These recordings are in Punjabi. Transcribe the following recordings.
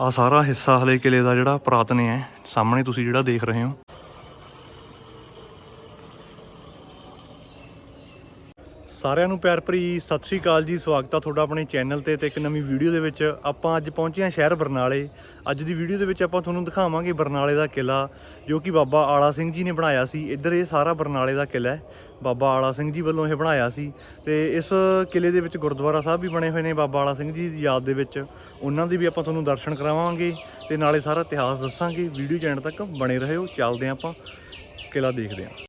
ਆ ਸਾਰਾ ਹਿੱਸਾ ਹਲੇ ਕਿਲੇ ਦਾ ਜਿਹੜਾ ਪੁਰਾਤਨ ਹੈ। ਸਾਹਮਣੇ ਤੁਸੀਂ ਜਿਹੜਾ ਦੇਖ ਰਹੇ ਹੋ। ਸਾਰਿਆਂ ਨੂੰ ਪਿਆਰ ਭਰੀ ਸਤਿ ਸ਼੍ਰੀ ਅਕਾਲ ਜੀ, ਸਵਾਗਤ ਆ ਤੁਹਾਡਾ ਆਪਣੇ ਚੈਨਲ ਤੇ ਤੇ ਇੱਕ ਨਵੀਂ ਵੀਡੀਓ ਦੇ ਵਿੱਚ। ਆਪਾਂ ਅੱਜ ਪਹੁੰਚੇ ਹਾਂ ਸ਼ਹਿਰ ਬਰਨਾਲੇ। ਅੱਜ ਦੀ ਵੀਡੀਓ ਦੇ ਵਿੱਚ ਆਪਾਂ ਤੁਹਾਨੂੰ ਦਿਖਾਵਾਂਗੇ ਬਰਨਾਲੇ ਦਾ ਕਿਲਾ ਜੋ ਕਿ ਬਾਬਾ ਆਲਾ ਸਿੰਘ ਜੀ ਨੇ ਬਣਾਇਆ ਸੀ। ਇੱਧਰ ਇਹ ਸਾਰਾ ਬਰਨਾਲੇ ਦਾ ਕਿਲਾ ਹੈ। ਬਾਬਾ ਆਲਾ ਸਿੰਘ ਜੀ ਵੱਲੋਂ ਇਹ ਬਣਾਇਆ ਸੀ। ਤੇ ਇਸ ਕਿਲੇ ਦੇ ਵਿੱਚ ਗੁਰਦੁਆਰਾ ਸਾਹਿਬ ਵੀ ਬਣੇ ਹੋਏ ਨੇ ਬਾਬਾ ਆਲਾ ਸਿੰਘ ਜੀ ਦੀ ਯਾਦ ਦੇ ਵਿੱਚ। ਉਹਨਾਂ ਦੇ ਵੀ ਆਪਾਂ ਤੁਹਾਨੂੰ ਦਰਸ਼ਨ ਕਰਾਵਾਂਗੇ ਤੇ ਨਾਲੇ ਸਾਰਾ ਇਤਿਹਾਸ ਦੱਸਾਂਗੇ। ਵੀਡੀਓ ਚੈਨਲ ਤੱਕ ਬਣੇ ਰਹੋ। ਚੱਲਦੇ ਹਾਂ ਆਪਾਂ। ਕਿਲਾ ਦੇਖਦੇ ਹਾਂ।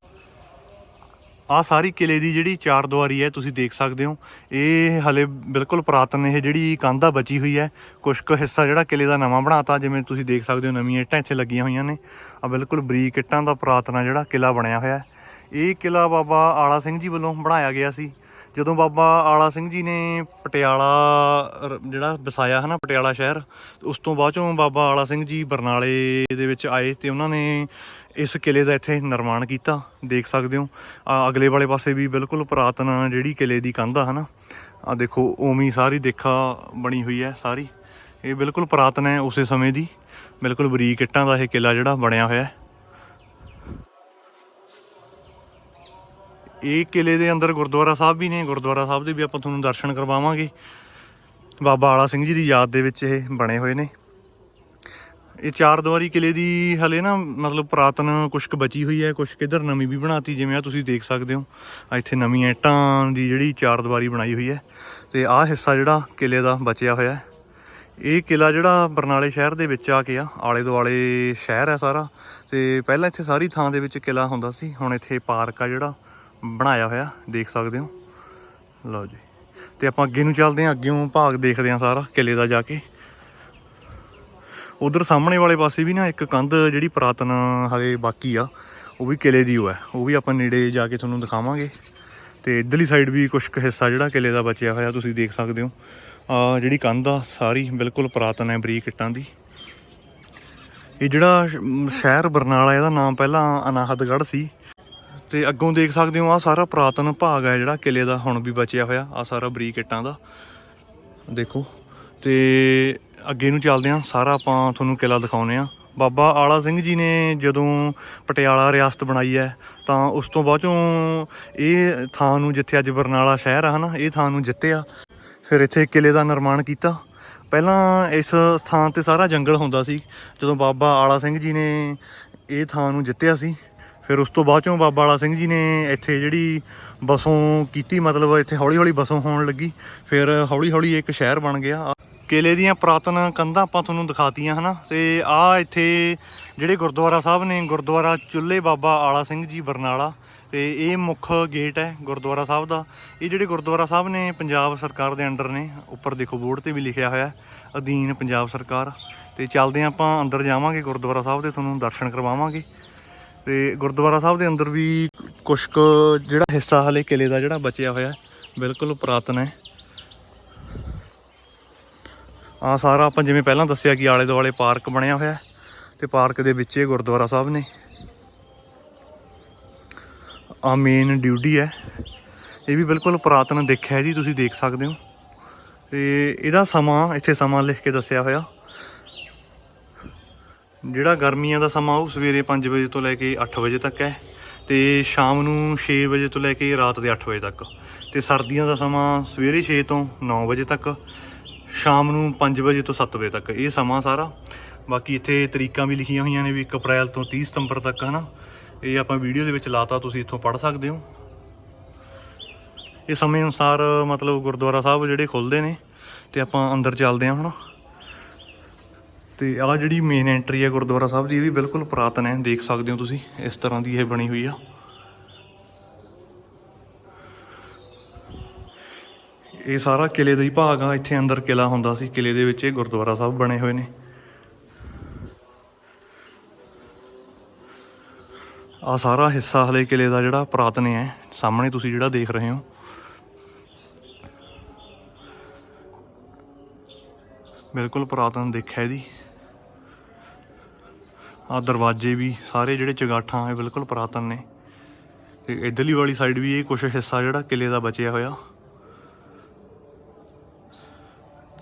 ਆ ਸਾਰੀ ਕਿਲੇ ਦੀ ਜਿਹੜੀ ਚਾਰ ਦੁਆਰੀ ਹੈ, ਤੁਸੀਂ ਦੇਖ ਸਕਦੇ ਹੋ। ਇਹ ਹਲੇ ਬਿਲਕੁਲ ਪੁਰਾਤਨ, ਇਹ ਜਿਹੜੀ ਕੰਧਾ ਬਚੀ ਹੋਈ ਹੈ ਕੁਝ ਕੁ ਹਿੱਸਾ ਜਿਹੜਾ ਕਿਲੇ ਦਾ ਨਵਾਂ ਬਣਾਤਾ, ਜਿਵੇਂ ਤੁਸੀਂ ਦੇਖ ਸਕਦੇ ਹੋ, ਨਵੀਆਂ ਇੱਟਾਂ ਇੱਥੇ ਲੱਗੀਆਂ ਹੋਈਆਂ ਨੇ। ਆ ਬਿਲਕੁਲ ਬਰੀਕ ਇੱਟਾਂ ਦਾ ਪੁਰਾਤਨ ਜਿਹੜਾ ਕਿਲਾ ਬਣਿਆ ਹੋਇਆ ਹੈ। ਇਹ ਕਿਲਾ ਬਾਬਾ ਆਲਾ ਸਿੰਘ ਜੀ ਵੱਲੋਂ ਬਣਾਇਆ ਗਿਆ ਸੀ। ਜਦੋਂ ਬਾਬਾ ਆਲਾ ਸਿੰਘ ਜੀ ਨੇ ਪਟਿਆਲਾ ਜਿਹੜਾ ਵਸਾਇਆ ਹੈ ਨਾ ਪਟਿਆਲਾ ਸ਼ਹਿਰ, ਉਸ ਤੋਂ ਬਾਅਦ ਚੋਂ ਬਾਬਾ ਆਲਾ ਸਿੰਘ ਜੀ ਬਰਨਾਲੇ ਦੇ ਵਿੱਚ ਆਏ ਤੇ ਉਹਨਾਂ ਨੇ ਇਸ ਕਿਲੇ ਦਾ ਇੱਥੇ ਨਿਰਮਾਣ ਕੀਤਾ, ਦੇਖ ਸਕਦੇ ਹੋ। ਆ ਅਗਲੇ ਵਾਲੇ ਪਾਸੇ ਵੀ ਬਿਲਕੁਲ ਪੁਰਾਤਨ ਜਿਹੜੀ ਕਿਲੇ ਦੀ ਕੰਧ ਆ, ਹਨਾ। ਆ ਦੇਖੋ, ਉਵੇਂ ਸਾਰੀ ਦੇਖਾ ਬਣੀ ਹੋਈ ਹੈ ਸਾਰੀ। ਇਹ ਬਿਲਕੁਲ ਪੁਰਾਤਨ ਹੈ ਉਸੇ ਸਮੇਂ ਦੀ। ਬਿਲਕੁਲ ਬਰੀਕ ਇੱਟਾਂ ਦਾ ਇਹ ਕਿਲਾ ਜਿਹੜਾ ਬਣਿਆ ਹੋਇਆ ਹੈ। ਇਹ ਕਿਲੇ ਦੇ ਅੰਦਰ ਗੁਰਦੁਆਰਾ ਸਾਹਿਬ ਵੀ ਨੇ। ਗੁਰਦੁਆਰਾ ਸਾਹਿਬ ਦੇ ਵੀ ਆਪਾਂ ਤੁਹਾਨੂੰ ਦਰਸ਼ਨ ਕਰਵਾਵਾਂਗੇ। ਬਾਬਾ ਆਲਾ ਸਿੰਘ ਜੀ ਦੀ ਯਾਦ ਦੇ ਵਿੱਚ ਇਹ ਬਣੇ ਹੋਏ ਨੇ। ਇਹ ਚਾਰ ਦੀਵਾਰੀ ਕਿਲੇ ਦੀ ਹਲੇ ਨਾ ਮਤਲਬ ਪੁਰਾਤਨ ਕੁਛ ਕੁ ਬਚੀ ਹੋਈ ਹੈ, ਕੁਛ ਕਿਧਰ ਨਵੀਂ ਵੀ ਬਣਾਤੀ, ਜਿਵੇਂ ਆ ਤੁਸੀਂ ਦੇਖ ਸਕਦੇ ਹੋ। ਆ ਇੱਥੇ ਨਵੀਆਂ ਇੱਟਾਂ ਦੀ ਜਿਹੜੀ ਚਾਰ ਦੀਵਾਰੀ ਬਣਾਈ ਹੋਈ ਹੈ। ਤੇ ਆਹ ਹਿੱਸਾ ਜਿਹੜਾ ਕਿਲੇ ਦਾ ਬਚਿਆ ਹੋਇਆ ਹੈ। ਇਹ ਕਿਲਾ ਜਿਹੜਾ ਬਰਨਾਲੇ ਸ਼ਹਿਰ ਦੇ ਵਿੱਚ ਆ ਕੇ ਆ, ਆਲੇ ਦੁਆਲੇ ਸ਼ਹਿਰ ਹੈ ਸਾਰਾ। ਤੇ ਪਹਿਲਾਂ ਇੱਥੇ ਸਾਰੀ ਥਾਂ ਦੇ ਵਿੱਚ ਕਿਲਾ ਹੁੰਦਾ ਸੀ, ਹੁਣ ਇੱਥੇ ਪਾਰਕ ਆ ਜਿਹੜਾ ਬਣਾਇਆ ਹੋਇਆ, ਦੇਖ ਸਕਦੇ ਹੋ। ਲਓ ਜੀ। ਤੇ ਆਪਾਂ ਅੱਗੇ ਨੂੰ ਚੱਲਦੇ ਹਾਂ ਅੱਗੇੋਂ ਭਾਗ ਦੇਖਦੇ ਹਾਂ ਸਾਰਾ ਕਿਲੇ ਦਾ ਜਾ ਕੇ। ਉਧਰ ਸਾਹਮਣੇ ਵਾਲੇ ਪਾਸੇ ਵੀ ਨਾ ਇੱਕ ਕੰਧ ਜਿਹੜੀ ਪੁਰਾਤਨ ਹਲੇ ਬਾਕੀ ਆ, ਉਹ ਵੀ ਕਿਲੇ ਦੀ ਉਹ ਹੈ। ਉਹ ਵੀ ਆਪਾਂ ਨੇੜੇ ਜਾ ਕੇ ਤੁਹਾਨੂੰ ਦਿਖਾਵਾਂਗੇ। ਤੇ ਇਧਰਲੀ ਸਾਈਡ ਵੀ ਕੁਝ ਕੁ ਹਿੱਸਾ ਜਿਹੜਾ ਕਿਲੇ ਦਾ ਬਚਿਆ ਹੋਇਆ, ਤੁਸੀਂ ਦੇਖ ਸਕਦੇ ਹੋ। ਆ ਜਿਹੜੀ ਕੰਧ ਆ, ਸਾਰੀ ਬਿਲਕੁਲ ਪੁਰਾਤਨ ਹੈ ਬਰੀਕ ਇੱਟਾਂ ਦੀ। ਇਹ ਜਿਹੜਾ ਸ਼ਹਿਰ ਬਰਨਾਲਾ, ਇਹਦਾ ਨਾਮ ਪਹਿਲਾਂ ਅਨਾਹਤਗੜ੍ਹ ਸੀ। ਤੇ ਅੱਗੋਂ ਦੇਖ ਸਕਦੇ ਹੋ ਆ ਸਾਰਾ ਪੁਰਾਤਨ ਭਾਗ ਹੈ ਜਿਹੜਾ ਕਿਲੇ ਦਾ ਹੁਣ ਵੀ ਬਚਿਆ ਹੋਇਆ ਆ ਸਾਰਾ ਬਰੀਕ ਇੱਟਾਂ ਦਾ। ਦੇਖੋ, ਤੇ ਅੱਗੇ ਨੂੰ ਚੱਲਦੇ ਹਾਂ ਸਾਰਾ ਆਪਾਂ ਤੁਹਾਨੂੰ ਕਿਲਾ ਦਿਖਾਉਨੇ ਆ। ਬਾਬਾ ਆਲਾ ਸਿੰਘ ਜੀ ਨੇ ਜਦੋਂ ਪਟਿਆਲਾ ਰਿਆਸਤ ਬਣਾਈ ਹੈ, ਤਾਂ ਉਸ ਤੋਂ ਬਾਅਦ ਚੋਂ ਇਹ ਥਾਂ ਨੂੰ ਜਿੱਥੇ ਅੱਜ ਬਰਨਾਲਾ ਸ਼ਹਿਰ ਆ, ਹਨਾ, ਇਹ ਥਾਂ ਨੂੰ ਜਿੱਤਿਆ। ਫਿਰ ਇੱਥੇ ਕਿਲੇ ਦਾ ਨਿਰਮਾਣ ਕੀਤਾ। ਪਹਿਲਾਂ ਇਸ ਥਾਂ ਤੇ ਸਾਰਾ ਜੰਗਲ ਹੁੰਦਾ ਸੀ, ਜਦੋਂ ਬਾਬਾ ਆਲਾ ਸਿੰਘ ਜੀ ਨੇ ਇਹ ਥਾਂ ਨੂੰ ਜਿੱਤਿਆ ਸੀ। ਫਿਰ ਉਸ ਤੋਂ ਬਾਅਦ ਚੋਂ ਬਾਬਾ ਆਲਾ ਸਿੰਘ ਜੀ ਨੇ ਇੱਥੇ ਜਿਹੜੀ ਬਸੋਂ ਕੀਤੀ, ਮਤਲਬ ਇੱਥੇ ਹੌਲੀ ਹੌਲੀ ਬਸੋਂ ਹੋਣ ਲੱਗੀ। ਫਿਰ ਹੌਲੀ ਹੌਲੀ ਇੱਕ ਸ਼ਹਿਰ ਬਣ ਗਿਆ। ਕਿਲੇ ਦੀਆਂ ਪੁਰਾਤਨ ਕੰਧਾਂ ਆਪਾਂ ਤੁਹਾਨੂੰ ਦਿਖਾਤੀਆਂ, ਹਨਾ? ਤੇ ਆ ਇੱਥੇ ਜਿਹੜੇ ਗੁਰਦੁਆਰਾ ਸਾਹਿਬ ਨੇ, ਗੁਰਦੁਆਰਾ ਚੁੱਲੇ ਬਾਬਾ ਆਲਾ ਸਿੰਘ ਜੀ ਬਰਨਾਲਾ, ਤੇ ਇਹ ਮੁੱਖ ਗੇਟ ਹੈ ਗੁਰਦੁਆਰਾ ਸਾਹਿਬ ਦਾ। ਇਹ ਜਿਹੜੇ ਗੁਰਦੁਆਰਾ ਸਾਹਿਬ ਨੇ, ਪੰਜਾਬ ਸਰਕਾਰ ਦੇ ਅੰਡਰ ਨੇ, ਉੱਪਰ ਦੇਖੋ ਬੋਰਡ ਤੇ ਵੀ ਲਿਖਿਆ ਹੋਇਆ ਅਧੀਨ ਪੰਜਾਬ ਸਰਕਾਰ। ਤੇ ਚੱਲਦੇ ਹਾਂ ਆਪਾਂ ਅੰਦਰ ਜਾਵਾਂਗੇ, ਗੁਰਦੁਆਰਾ ਸਾਹਿਬ ਦੇ ਤੁਹਾਨੂੰ ਦਰਸ਼ਨ ਕਰਵਾਵਾਂਗੇ। ਤੇ ਗੁਰਦੁਆਰਾ ਸਾਹਿਬ ਦੇ ਅੰਦਰ ਵੀ ਕੁਛ ਕੁ ਜਿਹੜਾ ਹਿੱਸਾ ਹਲੇ ਕਿਲੇ ਦਾ ਜਿਹੜਾ ਬਚਿਆ ਹੋਇਆ ਬਿਲਕੁਲ ਪੁਰਾਤਨ ਹੈ। ਆ ਸਾਰਾ ਆਪਾਂ ਜਿਵੇਂ ਪਹਿਲਾਂ ਦੱਸਿਆ ਕਿ ਆਲੇ ਦੁਆਲੇ ਪਾਰਕ ਬਣਿਆ ਹੋਇਆ ਹੈ ਤੇ ਪਾਰਕ ਦੇ ਵਿੱਚ ਇਹ ਗੁਰਦੁਆਰਾ ਸਾਹਿਬ ਨੇ। ਆ ਮੇਨ ਡਿਊਟੀ ਹੈ। ਇਹ ਵੀ ਬਿਲਕੁਲ ਪੁਰਾਤਨ ਦੇਖਿਆ ਹੈ ਜੀ, ਤੁਸੀਂ ਦੇਖ ਸਕਦੇ ਹੋ। ਤੇ ਇਹਦਾ ਸਮਾਂ ਇੱਥੇ ਸਮਾਂ ਲਿਖ ਕੇ ਦੱਸਿਆ ਹੋਇਆ। ਜਿਹੜਾ ਗਰਮੀਆਂ ਦਾ ਸਮਾਂ ਉਹ ਸਵੇਰੇ 5 ਵਜੇ ਤੋਂ ਲੈ ਕੇ 8 ਵਜੇ ਤੱਕ ਹੈ ਤੇ ਸ਼ਾਮ ਨੂੰ 6 ਵਜੇ ਤੋਂ ਲੈ ਕੇ ਰਾਤ ਦੇ 8 ਵਜੇ ਤੱਕ। ਤੇ ਸਰਦੀਆਂ ਦਾ ਸਮਾਂ ਸਵੇਰੇ 6 ਤੋਂ 9 ਵਜੇ ਤੱਕ ਸ਼ਾਮ ਨੂੰ 5 ਵਜੇ ਤੋਂ 7 ਵਜੇ ਤੱਕ। ਇਹ ਸਮਾਂ ਸਾਰਾ। ਬਾਕੀ ਇੱਥੇ ਤਰੀਕਾਂ ਵੀ ਲਿਖੀਆਂ ਹੋਈਆਂ ਨੇ ਵੀ 1 ਅਪ੍ਰੈਲ ਤੋਂ 30 ਸਤੰਬਰ ਤੱਕ, ਹਨਾ? ਇਹ ਆਪਾਂ ਵੀਡੀਓ ਦੇ ਵਿੱਚ ਲਾਤਾ, ਤੁਸੀਂ ਇੱਥੋਂ ਪੜ੍ਹ ਸਕਦੇ ਹੋ। ਇਹ ਸਮੇਂ ਅਨੁਸਾਰ ਮਤਲਬ ਗੁਰਦੁਆਰਾ ਸਾਹਿਬ ਜਿਹੜੇ ਖੁੱਲਦੇ ਨੇ ਤੇ ਆਪਾਂ ਅੰਦਰ ਚੱਲਦੇ ਹਾਂ ਹੁਣ ਤੇ ਆਹ ਜਿਹੜੀ ਮੇਨ ਐਂਟਰੀ ਹੈ ਗੁਰਦੁਆਰਾ ਸਾਹਿਬ ਦੀ, ਇਹ ਵੀ ਬਿਲਕੁਲ ਪੁਰਾਤਨ ਹੈ। ਦੇਖ ਸਕਦੇ ਹੋ ਤੁਸੀਂ, ਇਸ ਤਰ੍ਹਾਂ ਦੀ ਇਹ ਬਣੀ ਹੋਈ ਆ। ਇਹ ਸਾਰਾ ਕਿਲੇ ਦਾ ਹੀ ਭਾਗ ਆ, ਇੱਥੇ ਅੰਦਰ ਕਿਲਾ ਹੁੰਦਾ ਸੀ, ਕਿਲੇ ਦੇ ਵਿੱਚ ਇਹ ਗੁਰਦੁਆਰਾ ਸਾਹਿਬ ਬਣੇ ਹੋਏ ਨੇ। ਆ ਸਾਰਾ ਹਿੱਸਾ ਹਲੇ ਕਿਲੇ ਦਾ ਜਿਹੜਾ ਪੁਰਾਤਨ ਹੈ, ਸਾਹਮਣੇ ਤੁਸੀਂ ਜਿਹੜਾ ਦੇਖ ਰਹੇ ਹੋ। ਬਿਲਕੁਲ ਪੁਰਾਤਨ ਦੇਖਿਆ ਇਹਦੀ। ਆ ਦਰਵਾਜ਼ੇ ਵੀ, ਸਾਰੇ ਜਿਹੜੇ ਚਗਾਠਾਂ ਇਹ ਬਿਲਕੁਲ ਪੁਰਾਤਨ ਨੇ। ਤੇ ਇਧਰਲੀ ਵਾਲੀ ਸਾਈਡ ਵੀ ਇਹ ਕੁਝ ਹਿੱਸਾ ਜਿਹੜਾ ਕਿਲੇ ਦਾ ਬਚਿਆ ਹੋਇਆ।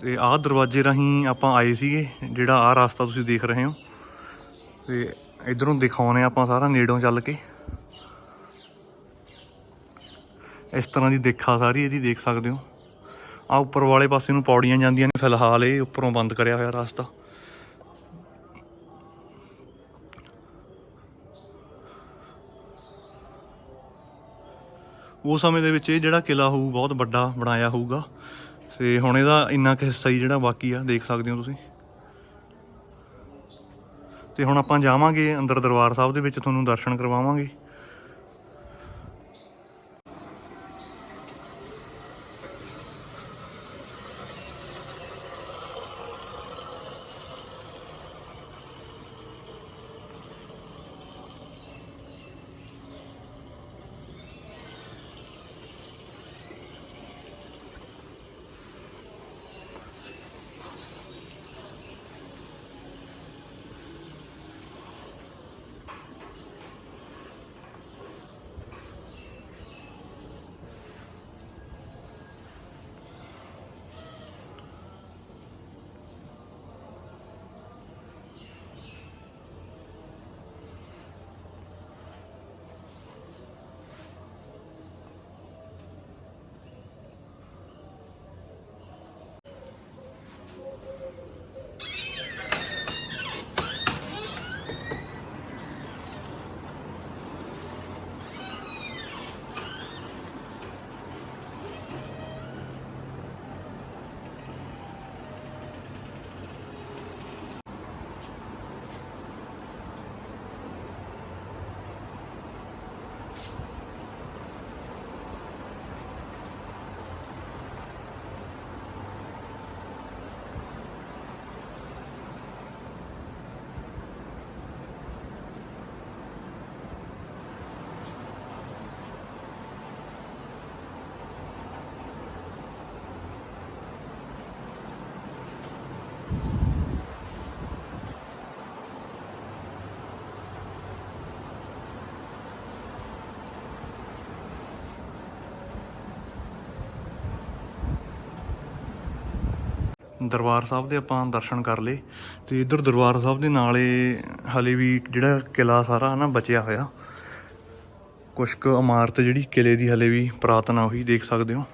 ਤੇ ਆਹ ਦਰਵਾਜ਼ੇ ਰਾਹੀਂ ਆਪਾਂ ਆਏ ਸੀਗੇ, ਜਿਹੜਾ ਆਹ ਰਸਤਾ ਤੁਸੀਂ ਦੇਖ ਰਹੇ ਹੋ। ਤੇ ਇਧਰੋਂ ਦਿਖਾਉਨੇ ਆਪਾਂ ਸਾਰਾ ਨੇੜੋਂ ਚੱਲ ਕੇ। ਇਸ ਤਰ੍ਹਾਂ ਦੀ ਦੇਖਾ ਸਾਰੀ ਇਹਦੀ ਦੇਖ ਸਕਦੇ ਹੋ। ਆ ਉੱਪਰ ਵਾਲੇ ਪਾਸੇ ਨੂੰ ਪੌੜੀਆਂ ਜਾਂਦੀਆਂ ਨੇ ਫਿਲਹਾਲ, ਇਹ ਉੱਪਰੋਂ ਬੰਦ ਕਰਿਆ ਹੋਇਆ ਰਸਤਾ। ਉਸ ਸਮੇਂ ਦੇ ਵਿੱਚ ਇਹ ਜਿਹੜਾ ਕਿਲਾ ਹੋਊ, ਬਹੁਤ ਵੱਡਾ ਬਣਾਇਆ ਹੋਊਗਾ। ਤੇ ਹੁਣ ਇਹਦਾ ਇੰਨਾ ਕੁ ਹਿੱਸਾ ਹੀ ਜਿਹੜਾ ਬਾਕੀ ਆ, ਦੇਖ ਸਕਦੇ ਹੋ ਤੁਸੀਂ। ਤੇ ਹੁਣ ਆਪਾਂ ਜਾਵਾਂਗੇ ਅੰਦਰ ਦਰਬਾਰ ਸਾਹਿਬ ਦੇ ਵਿੱਚ, ਤੁਹਾਨੂੰ ਦਰਸ਼ਨ ਕਰਵਾਵਾਂਗੇ। ਦਰਬਾਰ ਸਾਹਿਬ ਦੇ ਆਪਾਂ ਦਰਸ਼ਨ ਕਰ ਲਏ ਤੇ ਇਧਰ ਦਰਬਾਰ ਸਾਹਿਬ ਦੇ ਨਾਲੇ ਹਲੇ ਵੀ ਜਿਹੜਾ ਕਿਲਾ ਸਾਰਾ ਨਾ ਬਚਿਆ ਹੋਇਆ। ਕੁਛ ਕੁ ਇਮਾਰਤ ਜਿਹੜੀ ਕਿਲੇ ਦੀ ਹਲੇ ਵੀ ਪੁਰਾਤਨ ਉਹੀ ਦੇਖ ਸਕਦੇ ਹੋ।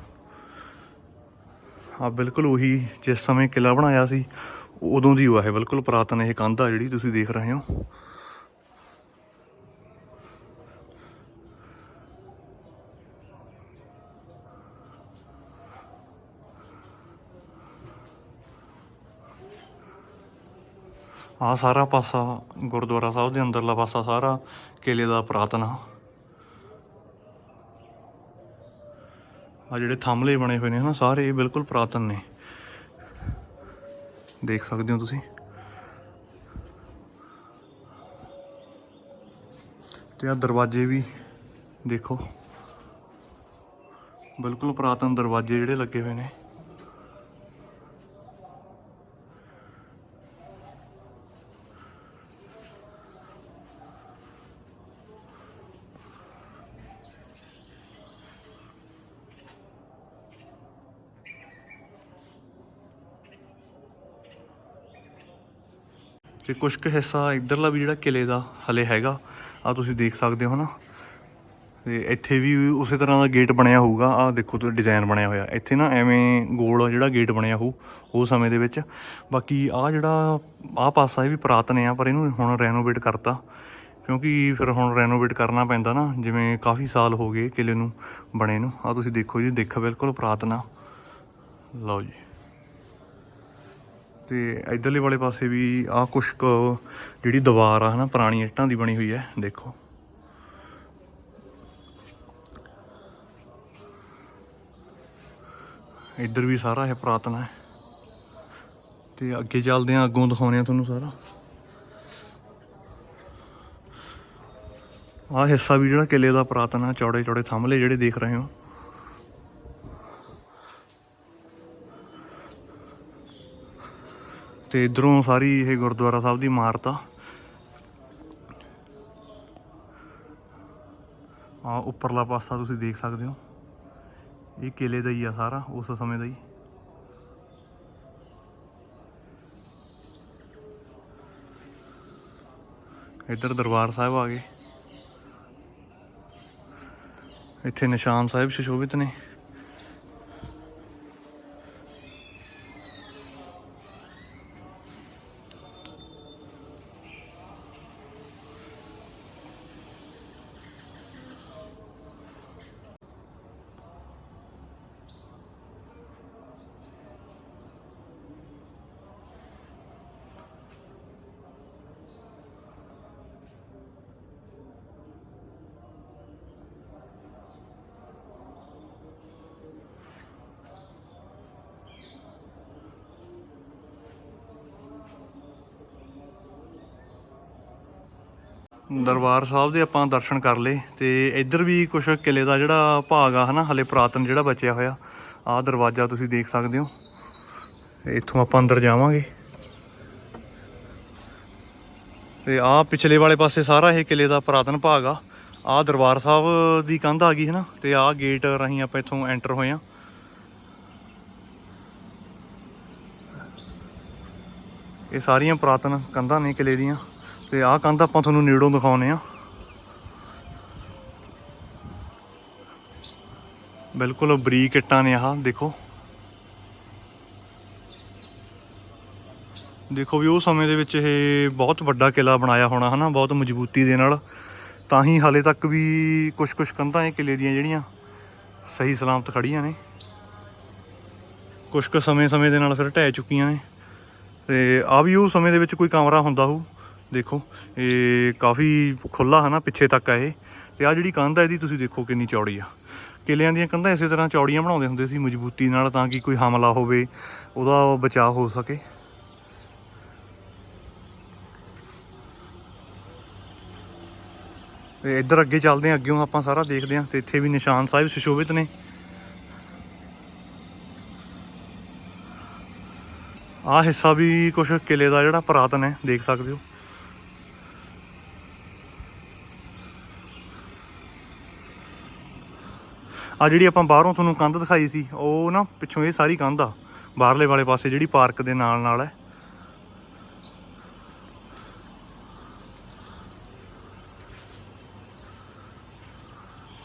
ਆ ਬਿਲਕੁਲ ਉਹੀ ਜਿਸ ਸਮੇਂ ਕਿਲਾ ਬਣਾਇਆ ਸੀ, ਉਦੋਂ ਦੀ ਉਹ ਹੈ ਬਿਲਕੁਲ ਪੁਰਾਤਨ ਇਹ ਕੰਧ ਆ ਜਿਹੜੀ ਤੁਸੀਂ ਦੇਖ ਰਹੇ ਹੋ। ਆ ਸਾਰਾ ਪਾਸਾ ਗੁਰਦੁਆਰਾ ਸਾਹਿਬ ਦੇ ਅੰਦਰਲਾ ਪਾਸਾ ਸਾਰਾ ਕਿਲੇ ਦਾ ਪੁਰਾਤਨ ਆ। ਜਿਹੜੇ ਥੰਮਲੇ ਬਣੇ ਹੋਏ ਨੇ ਨਾ ਸਾਰੇ ਇਹ ਬਿਲਕੁਲ ਪੁਰਾਤਨ ਨੇ। ਦੇਖ ਸਕਦੇ ਹੋ ਤੁਸੀਂ। ਤੇ ਆ ਦਰਵਾਜ਼ੇ ਵੀ ਦੇਖੋ। ਬਿਲਕੁਲ ਪੁਰਾਤਨ ਦਰਵਾਜ਼ੇ ਜਿਹੜੇ ਲੱਗੇ ਹੋਏ ਨੇ। ਤੇ ਕੁਝ ਕੁ ਹਿੱਸਾ ਇਧਰਲਾ ਵੀ ਜਿਹੜਾ ਕਿਲੇ ਦਾ ਹਲੇ ਹੈਗਾ ਆ ਤੁਸੀਂ ਦੇਖ ਸਕਦੇ ਹੋ ਨਾ। ਤੇ ਇੱਥੇ ਵੀ ਉਸੇ ਤਰ੍ਹਾਂ ਦਾ ਗੇਟ ਬਣਿਆ ਹੋਊਗਾ। ਆ ਦੇਖੋ ਤੁਸੀਂ ਡਿਜ਼ਾਈਨ ਬਣਿਆ ਹੋਇਆ। ਇੱਥੇ ਨਾ ਐਵੇਂ ਗੋਲ ਜਿਹੜਾ ਗੇਟ ਬਣਿਆ ਹੋਊ, ਉਹ ਸਮੇਂ ਦੇ ਵਿੱਚ। ਬਾਕੀ ਆ ਜਿਹੜਾ ਆ ਪਾਸਾ ਇਹ ਵੀ ਪੁਰਾਤਨ ਆ, ਪਰ ਇਹਨੂੰ ਹੁਣ ਰੈਨੋਵੇਟ ਕਰਤਾ। ਕਿਉਂਕਿ ਫਿਰ ਹੁਣ ਰੈਨੋਵੇਟ ਕਰਨਾ ਪੈਂਦਾ ਨਾ, ਜਿਵੇਂ ਕਾਫੀ ਸਾਲ ਹੋ ਗਏ ਕਿਲੇ ਨੂੰ ਬਣੇ ਨੂੰ। ਆ ਤੁਸੀਂ ਦੇਖੋ ਜੀ, ਦੇਖ ਬਿਲਕੁਲ ਪੁਰਾਤਨ ਆ। ਲਓ ਜੀ। ਤੇ ਇਧਰਲੇ ਵਾਲੇ ਪਾਸੇ ਵੀ ਆ ਕੁਛ ਕੁ ਜਿਹੜੀ ਦੀਵਾਰ ਆ, ਹਨਾ, ਪੁਰਾਣੀ ਇੱਟਾਂ ਦੀ ਬਣੀ ਹੋਈ ਹੈ, ਦੇਖੋ। ਇੱਧਰ ਵੀ ਸਾਰਾ ਇਹ ਪੁਰਾਤਨ ਹੈ। ਤੇ ਅੱਗੇ ਚੱਲਦੇ ਆ ਅੱਗੋਂ ਦਿਖਾਉਂਦੇ ਆ ਤੁਹਾਨੂੰ ਸਾਰਾ। ਆਹ ਹਿੱਸਾ ਵੀ ਜਿਹੜਾ ਕਿਲੇ ਦਾ ਪੁਰਾਤਨ ਆ ਚੌੜੇ ਚੌੜੇ ਥੰਮਲੇ ਜਿਹੜੇ ਦੇਖ ਰਹੇ ਹੋ। ਤੇ ਇਧਰੋਂ ਸਾਰੀ ਇਹ ਗੁਰਦੁਆਰਾ ਸਾਹਿਬ ਦੀ ਇਮਾਰਤ ਆ। ਆ ਉੱਪਰਲਾ ਪਾਸਾ ਤੁਸੀਂ ਦੇਖ ਸਕਦੇ ਹੋ। ਇਹ ਕਿਲੇ ਦਾ ਹੀ ਆ ਸਾਰਾ, ਉਸ ਸਮੇਂ ਦਾ ਹੀ। ਇੱਧਰ ਦਰਬਾਰ ਸਾਹਿਬ ਆ ਗਏ। ਇੱਥੇ ਨਿਸ਼ਾਨ ਸਾਹਿਬ ਸ਼ਸ਼ੋਭਿਤ ਨੇ। ਦਰਬਾਰ ਸਾਹਿਬ ਦੇ ਆਪਾਂ ਦਰਸ਼ਨ ਕਰ ਲਏ ਤੇ ਇੱਧਰ ਵੀ ਕੁਝ ਕਿਲੇ ਦਾ ਜਿਹੜਾ ਭਾਗ ਆ ਹਨਾ, ਹਲੇ ਪੁਰਾਤਨ ਜਿਹੜਾ ਬਚਿਆ ਹੋਇਆ, ਆਹ ਦਰਵਾਜ਼ਾ ਤੁਸੀਂ ਦੇਖ ਸਕਦੇ ਹੋ। ਇੱਥੋਂ ਆਪਾਂ ਅੰਦਰ ਜਾਵਾਂਗੇ। ਤੇ ਆਹ ਪਿਛਲੇ ਵਾਲੇ ਪਾਸੇ ਸਾਰਾ ਇਹ ਕਿਲੇ ਦਾ ਪੁਰਾਤਨ ਭਾਗ ਆ। ਆਹ ਦਰਬਾਰ ਸਾਹਿਬ ਦੀ ਕੰਧ ਆ ਗਈ ਹੈ ਨਾ ਤੇ ਆਹ ਗੇਟ ਰਾਹੀਂ ਆਪਾਂ ਇੱਥੋਂ ਐਂਟਰ ਹੋਏ ਆ। ਇਹ ਸਾਰੀਆਂ ਪੁਰਾਤਨ ਕੰਧਾਂ ਨੇ ਕਿਲੇ ਦੀਆਂ। ਤੇ ਆਹ ਕੰਧ ਆਪਾਂ ਤੁਹਾਨੂੰ ਨੇੜੋਂ ਦਿਖਾਉਨੇ ਆ। ਬਿਲਕੁਲ ਬਰੀਕ ਇੱਟਾਂ ਨੇ ਆਹ, ਦੇਖੋ। ਦੇਖੋ ਵੀ ਉਹ ਸਮੇਂ ਦੇ ਵਿੱਚ ਇਹ ਬਹੁਤ ਵੱਡਾ ਕਿਲਾ ਬਣਾਇਆ ਹੋਣਾ ਹਨਾ, ਬਹੁਤ ਮਜ਼ਬੂਤੀ ਦੇ ਨਾਲ। ਤਾਂ ਹੀ ਹਾਲੇ ਤੱਕ ਵੀ ਕੁਝ ਕੁਝ ਕੰਧਾਂ ਇਹ ਕਿਲੇ ਦੀਆਂ ਜਿਹੜੀਆਂ ਸਹੀ ਸਲਾਮਤ ਖੜੀਆਂ ਨੇ। ਕੁਝ ਕੁ ਸਮੇਂ ਸਮੇਂ ਦੇ ਨਾਲ ਫਿਰ ਢਹਿ ਚੁੱਕੀਆਂ ਨੇ। ਤੇ ਆ ਵੀ ਉਹ ਸਮੇਂ ਦੇ ਵਿੱਚ ਕੋਈ ਕਮਰਾ ਹੁੰਦਾ ਹੋਊ। ਦੇਖੋ, ਇਹ ਕਾਫੀ ਖੁੱਲਾ ਹੈ ਨਾ ਪਿੱਛੇ ਤੱਕ ਆ ਇਹ। ਤੇ ਆ ਜਿਹੜੀ ਕੰਧ ਆ ਇਹਦੀ ਤੁਸੀਂ ਦੇਖੋ ਕਿੰਨੀ ਚੌੜੀ ਆ। ਕਿਲਿਆਂ ਦੀਆਂ ਕੰਧਾਂ ਇਸੇ ਤਰ੍ਹਾਂ ਚੌੜੀਆਂ ਬਣਾਉਂਦੇ ਹੁੰਦੇ ਸੀ ਮਜ਼ਬੂਤੀ ਨਾਲ ਤਾਂ ਕਿ ਕੋਈ ਹਮਲਾ ਹੋਵੇ, ਉਹਦਾ ਬਚਾਅ ਹੋ ਸਕੇ। ਤੇ ਇੱਧਰ ਅੱਗੇ ਚੱਲਦੇ ਹਾਂ, ਅੱਗਿਓਂ ਆਪਾਂ ਸਾਰਾ ਦੇਖਦੇ ਹਾਂ ਤੇ ਇੱਥੇ ਵੀ ਨਿਸ਼ਾਨ ਸਾਹਿਬ ਸੁਸ਼ੋਭਿਤ ਨੇ। ਆਹ ਹਿੱਸਾ ਵੀ ਕੁਝ ਕਿਲੇ ਦਾ ਜਿਹੜਾ ਪੁਰਾਤਨ ਹੈ, ਦੇਖ ਸਕਦੇ ਹੋ। ਆ ਜਿਹੜੀ ਆਪਾਂ ਬਾਹਰੋਂ ਤੁਹਾਨੂੰ ਕੰਧ ਦਿਖਾਈ ਸੀ, ਉਹ ਨਾ ਪਿੱਛੋਂ ਇਹ ਸਾਰੀ ਕੰਧ ਆ। ਬਾਹਰਲੇ ਵਾਲੇ ਪਾਸੇ ਜਿਹੜੀ ਪਾਰਕ ਦੇ ਨਾਲ ਨਾਲ ਹੈ।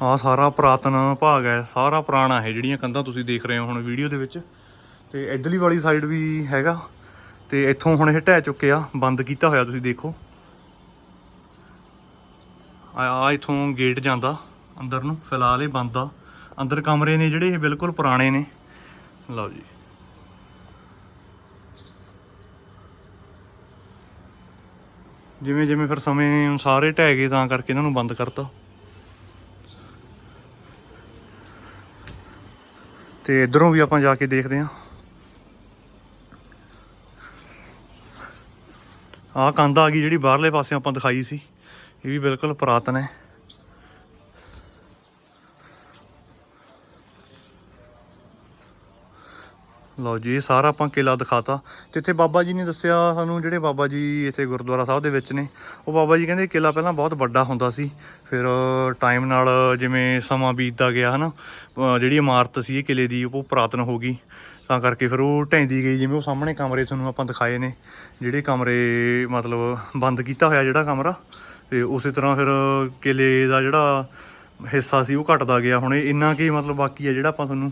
ਆ ਸਾਰਾ ਪੁਰਾਤਨ ਭਾਗ ਹੈ, ਸਾਰਾ ਪੁਰਾਣਾ ਹੈ ਜਿਹੜੀਆਂ ਕੰਧਾਂ ਤੁਸੀਂ ਦੇਖ ਰਹੇ ਹੋ ਹੁਣ ਵੀਡੀਓ ਦੇ ਵਿੱਚ। ਤੇ ਇਧਰਲੀ ਵਾਲੀ ਸਾਈਡ ਵੀ ਹੈਗਾ। ਤੇ ਇੱਥੋਂ ਹੁਣ ਇਹ ਢਹਿ ਚੁੱਕੇ ਆ, ਬੰਦ ਕੀਤਾ ਹੋਇਆ ਤੁਸੀਂ ਦੇਖੋ। ਆ ਆ ਇਥੋਂ ਗੇਟ ਜਾਂਦਾ, ਅੰਦਰ ਨੂੰ, ਫਿਲਹਾਲ ਇਹ ਬੰਦ ਆ। ਅੰਦਰ ਕਮਰੇ ਨੇ ਜਿਹੜੇ, ਇਹ ਬਿਲਕੁਲ ਪੁਰਾਣੇ ਨੇ। ਲਓ ਜੀ। ਜਿਵੇਂ ਜਿਵੇਂ ਫਿਰ ਸਮੇਂ ਅਨੁਸਾਰ ਇਹ ਢਹਿ ਗਏ, ਤਾਂ ਕਰਕੇ ਇਹਨਾਂ ਨੂੰ ਬੰਦ ਕਰਤਾ। ਤੇ ਇਧਰੋਂ ਵੀ ਆਪਾਂ ਜਾ ਕੇ ਦੇਖਦੇ ਹਾਂ। ਆਹ ਕੰਧ ਆ ਗਈ ਜਿਹੜੀ ਬਾਹਰਲੇ ਪਾਸੇ ਆਪਾਂ ਦਿਖਾਈ ਸੀ। ਇਹ ਵੀ ਬਿਲਕੁਲ ਪੁਰਾਤਨ ਹੈ। ਲਓ ਜੀ, ਇਹ ਸਾਰਾ ਆਪਾਂ ਕਿਲਾ ਦਿਖਾਤਾ। ਤੇ ਇੱਥੇ ਬਾਬਾ ਜੀ ਨੇ ਦੱਸਿਆ ਸਾਨੂੰ ਜਿਹੜੇ ਬਾਬਾ ਜੀ ਇੱਥੇ ਗੁਰਦੁਆਰਾ ਸਾਹਿਬ ਦੇ ਵਿੱਚ ਨੇ, ਉਹ ਬਾਬਾ ਜੀ ਕਹਿੰਦੇ ਕਿਲਾ ਪਹਿਲਾਂ ਬਹੁਤ ਵੱਡਾ ਹੁੰਦਾ ਸੀ। ਫਿਰ ਟਾਈਮ ਨਾਲ ਜਿਵੇਂ ਸਮਾਂ ਬੀਤਦਾ ਗਿਆ ਹਨਾ, ਅਹ ਜਿਹੜੀ ਇਮਾਰਤ ਸੀ ਇਹ ਕਿਲੇ ਦੀ, ਉਹ ਪੁਰਾਤਨ ਹੋ ਗਈ। ਤਾਂ ਕਰਕੇ ਫਿਰ ਉਹ ਢਹਿੰਦੀ ਗਈ, ਜਿਵੇਂ ਉਹ ਸਾਹਮਣੇ ਕਮਰੇ ਤੁਹਾਨੂੰ ਆਪਾਂ ਦਿਖਾਏ ਨੇ, ਜਿਹੜੇ ਕਮਰੇ ਮਤਲਬ ਬੰਦ ਕੀਤਾ ਹੋਇਆ ਜਿਹੜਾ ਕਮਰਾ, ਤੇ ਉਸੇ ਤਰ੍ਹਾਂ ਫਿਰ ਕਿਲੇ ਦਾ ਜਿਹੜਾ ਹਿੱਸਾ ਸੀ ਉਹ ਘਟਦਾ ਗਿਆ। ਹੁਣ ਇਹ ਇੰਨਾ ਕੀ ਮਤਲਬ ਬਾਕੀ ਆ ਜਿਹੜਾ ਆਪਾਂ ਤੁਹਾਨੂੰ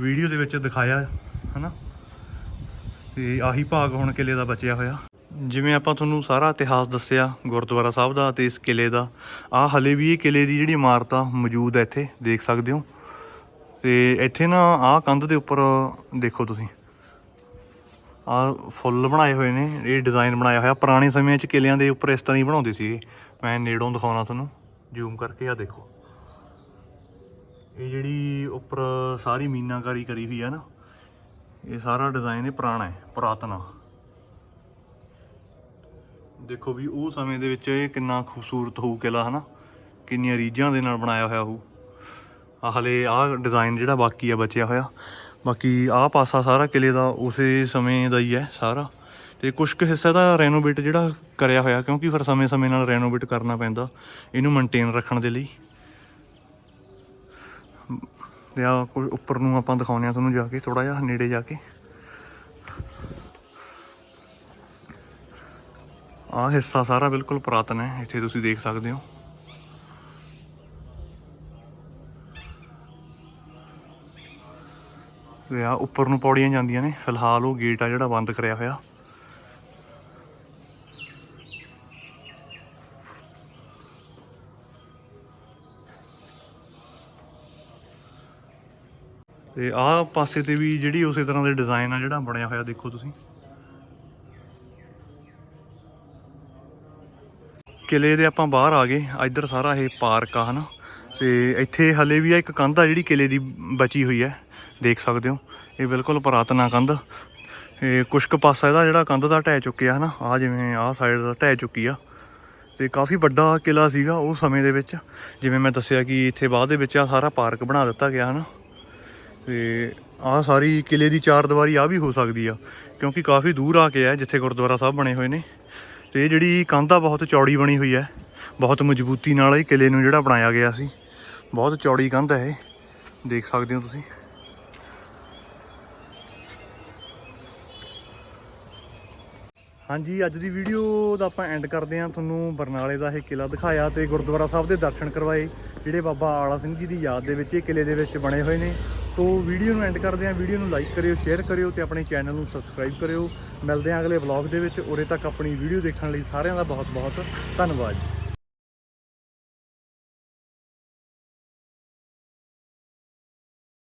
ਵੀਡੀਓ ਦੇ ਵਿੱਚ ਦਿਖਾਇਆ। ਹਨਾ? ਤੇ ਆਹੀ ਭਾਗ ਹੁਣ ਕਿਲੇ ਦਾ ਬਚਿਆ ਹੋਇਆ। ਜਿਵੇਂ ਆਪਾਂ ਤੁਹਾਨੂੰ ਸਾਰਾ ਇਤਿਹਾਸ ਦੱਸਿਆ ਗੁਰਦੁਆਰਾ ਸਾਹਿਬ ਦਾ ਤੇ ਇਸ ਕਿਲੇ ਦਾ ਆ ਹਲੇ ਵੀ ਇਹ ਕਿਲੇ ਦੀ ਜਿਹੜੀ ਇਮਾਰਤ ਆ ਮੌਜੂਦ ਹੈ ਇੱਥੇ, ਦੇਖ ਸਕਦੇ ਹੋ। ਤੇ ਇੱਥੇ ਨਾ ਆਹ ਕੰਧ ਦੇ ਉੱਪਰ ਦੇਖੋ ਤੁਸੀਂ। ਆ ਫੁੱਲ ਬਣਾਏ ਹੋਏ ਨੇ, ਇਹ ਡਿਜ਼ਾਈਨ ਬਣਾਇਆ ਹੋਇਆ। ਪੁਰਾਣੇ ਸਮਿਆਂ 'ਚ ਕਿਲਿਆਂ ਦੇ ਉੱਪਰ ਇਸ ਤਰ੍ਹਾਂ ਹੀ ਬਣਾਉਂਦੇ ਸੀਗੇ। ਮੈਂ ਨੇੜੋਂ ਦਿਖਾਉਣਾ ਤੁਹਾਨੂੰ ਜ਼ੂਮ ਕਰਕੇ ਆ ਦੇਖੋ। ਇਹ ਜਿਹੜੀ ਉੱਪਰ ਸਾਰੀ ਮੀਨਾਕਾਰੀ ਕਰੀ ਹੋਈ ਆ ਨਾ ਇਹ ਸਾਰਾ ਡਿਜ਼ਾਈਨ ਇਹ ਪੁਰਾਣਾ ਹੈ, ਪੁਰਾਤਨ ਦੇਖੋ ਵੀ ਉਹ ਸਮੇਂ ਦੇ ਵਿੱਚ ਇਹ ਕਿੰਨਾ ਖੂਬਸੂਰਤ ਹੋਊ ਕਿਲਾ ਹਨਾ? ਕਿੰਨੀਆਂ ਰੀਝਾਂ ਦੇ ਨਾਲ ਬਣਾਇਆ ਹੋਇਆ ਹੋਊ। ਆ ਹਲੇ ਆਹ ਡਿਜ਼ਾਈਨ ਜਿਹੜਾ ਬਾਕੀ ਆ, ਬਚਿਆ ਹੋਇਆ। ਬਾਕੀ ਆਹ ਪਾਸਾ ਸਾਰਾ ਕਿਲੇ ਦਾ ਉਸੇ ਸਮੇਂ ਦਾ ਹੀ ਹੈ ਸਾਰਾ। ਤੇ ਕੁਝ ਕੁ ਹਿੱਸਾ ਦਾ ਰੈਨੋਵੇਟ ਜਿਹੜਾ ਕਰਿਆ ਹੋਇਆ, ਕਿਉਂਕਿ ਫਿਰ ਸਮੇਂ-ਸਮੇਂ ਨਾਲ ਰੈਨੋਵੇਟ ਕਰਨਾ ਪੈਂਦਾ। ਇਹਨੂੰ ਮੇਨਟੇਨ ਰੱਖਣ ਦੇ ਲਈ। ਤੇ ਆ, ਕੋਈ ਉੱਪਰ ਨੂੰ ਆਪਾਂ ਦਿਖਾਉਂਦੇ ਆ ਤੁਹਾਨੂੰ ਜਾ ਕੇ ਥੋੜਾ ਜਿਹਾ ਨੇੜੇ ਜਾ ਕੇ। ਆਹ ਹਿੱਸਾ ਸਾਰਾ ਬਿਲਕੁਲ ਪੁਰਾਤਨ ਹੈ, ਇੱਥੇ ਤੁਸੀਂ ਦੇਖ ਸਕਦੇ ਹੋ। ਤੇ ਆ ਉੱਪਰ ਨੂੰ ਪੌੜੀਆਂ ਜਾਂਦੀਆਂ ਨੇ, ਫਿਲਹਾਲ ਉਹ ਗੇਟ ਆ ਜਿਹੜਾ ਬੰਦ ਕਰਿਆ ਹੋਇਆ। ਤੇ ਆਹ ਪਾਸੇ ਤੇ ਵੀ ਜਿਹੜੀ ਉਸੇ ਤਰ੍ਹਾਂ ਦੇ ਡਿਜ਼ਾਈਨ ਆ ਜਿਹੜਾ ਬਣਿਆ ਹੋਇਆ ਦੇਖੋ ਤੁਸੀਂ। ਕਿਲੇ ਦੇ ਆਪਾਂ ਬਾਹਰ ਆ ਗਏ, ਇੱਧਰ ਸਾਰਾ ਇਹ ਪਾਰਕ ਆ, ਹਨਾ। ਤੇ ਇੱਥੇ ਹਲੇ ਵੀ ਆ ਇੱਕ ਕੰਧ ਆ ਜਿਹੜੀ ਕਿਲੇ ਦੀ ਬਚੀ ਹੋਈ ਹੈ ਦੇਖ ਸਕਦੇ ਹੋ। ਇਹ ਬਿਲਕੁਲ ਪੁਰਾਤਨਾ ਆ ਕੰਧ। ਇਹ ਕੁਛ ਕੁ ਪਾਸਾ ਇਹਦਾ ਜਿਹੜਾ ਕੰਧ ਦਾ ਢਹਿ ਚੁੱਕਿਆ, ਹਨਾ। ਆ ਜਿਵੇਂ ਆਹ ਸਾਈਡ ਦਾ ਢਹਿ ਚੁੱਕੀ ਆ। ਤੇ ਕਾਫੀ ਵੱਡਾ ਕਿਲਾ ਸੀਗਾ ਉਹ ਸਮੇਂ ਦੇ ਵਿੱਚ। ਜਿਵੇਂ ਮੈਂ ਦੱਸਿਆ ਕਿ ਇੱਥੇ ਬਾਅਦ ਦੇ ਵਿੱਚ ਆ ਸਾਰਾ ਪਾਰਕ ਬਣਾ ਦਿੱਤਾ ਗਿਆ, ਹਨਾ। ਤੇ ਆਹ ਸਾਰੀ ਕਿਲੇ ਦੀ ਚਾਰ ਦੀਵਾਰੀ ਆ ਵੀ ਹੋ ਸਕਦੀ ਆ, ਕਿਉਂਕਿ ਕਾਫੀ ਦੂਰ ਆ ਕੇ ਆ, ਜਿੱਥੇ ਗੁਰਦੁਆਰਾ ਸਾਹਿਬ ਬਣੇ ਹੋਏ ਨੇ। ਤੇ ਇਹ ਜਿਹੜੀ ਕੰਧ ਆ, ਬਹੁਤ ਚੌੜੀ ਬਣੀ ਹੋਈ ਹੈ ਬਹੁਤ ਮਜ਼ਬੂਤੀ ਨਾਲ ਇਹ ਕਿਲੇ ਨੂੰ ਜਿਹੜਾ ਬਣਾਇਆ ਗਿਆ ਸੀ। ਬਹੁਤ ਚੌੜੀ ਕੰਧ ਹੈ ਇਹ। ਦੇਖ ਸਕਦੇ ਹੋ ਤੁਸੀਂ। ਹਾਂਜੀ, ਅੱਜ ਦੀ ਵੀਡੀਓ ਦਾ ਆਪਾਂ ਐਂਡ ਕਰਦੇ ਹਾਂ। ਤੁਹਾਨੂੰ ਬਰਨਾਲੇ ਦਾ ਇਹ ਕਿਲਾ ਦਿਖਾਇਆ ਤੇ ਗੁਰਦੁਆਰਾ ਸਾਹਿਬ ਦੇ ਦਰਸ਼ਨ ਕਰਵਾਏ, ਜਿਹੜੇ ਬਾਬਾ ਆਲਾ ਸਿੰਘ ਜੀ ਦੀ ਯਾਦ ਦੇ ਵਿੱਚ ਇਹ ਕਿਲੇ ਦੇ ਵਿੱਚ ਬਣੇ ਹੋਏ ਨੇ। ਸੋ ਵੀਡੀਓ ਨੂੰ ਐਂਡ ਕਰਦੇ ਹਾਂ। ਵੀਡੀਓ ਨੂੰ ਲਾਈਕ ਕਰਿਓ, ਸ਼ੇਅਰ ਕਰਿਓ ਤੇ ਆਪਣੇ ਚੈਨਲ ਨੂੰ ਸਬਸਕ੍ਰਾਈਬ ਕਰਿਓ। ਮਿਲਦੇ ਹਾਂ ਅਗਲੇ ਵਲੌਗ ਦੇ ਵਿੱਚ। ਉਰੇ ਤੱਕ ਆਪਣੀ ਵੀਡੀਓ ਦੇਖਣ ਲਈ ਸਾਰਿਆਂ ਦਾ ਬਹੁਤ ਬਹੁਤ ਧੰਨਵਾਦ।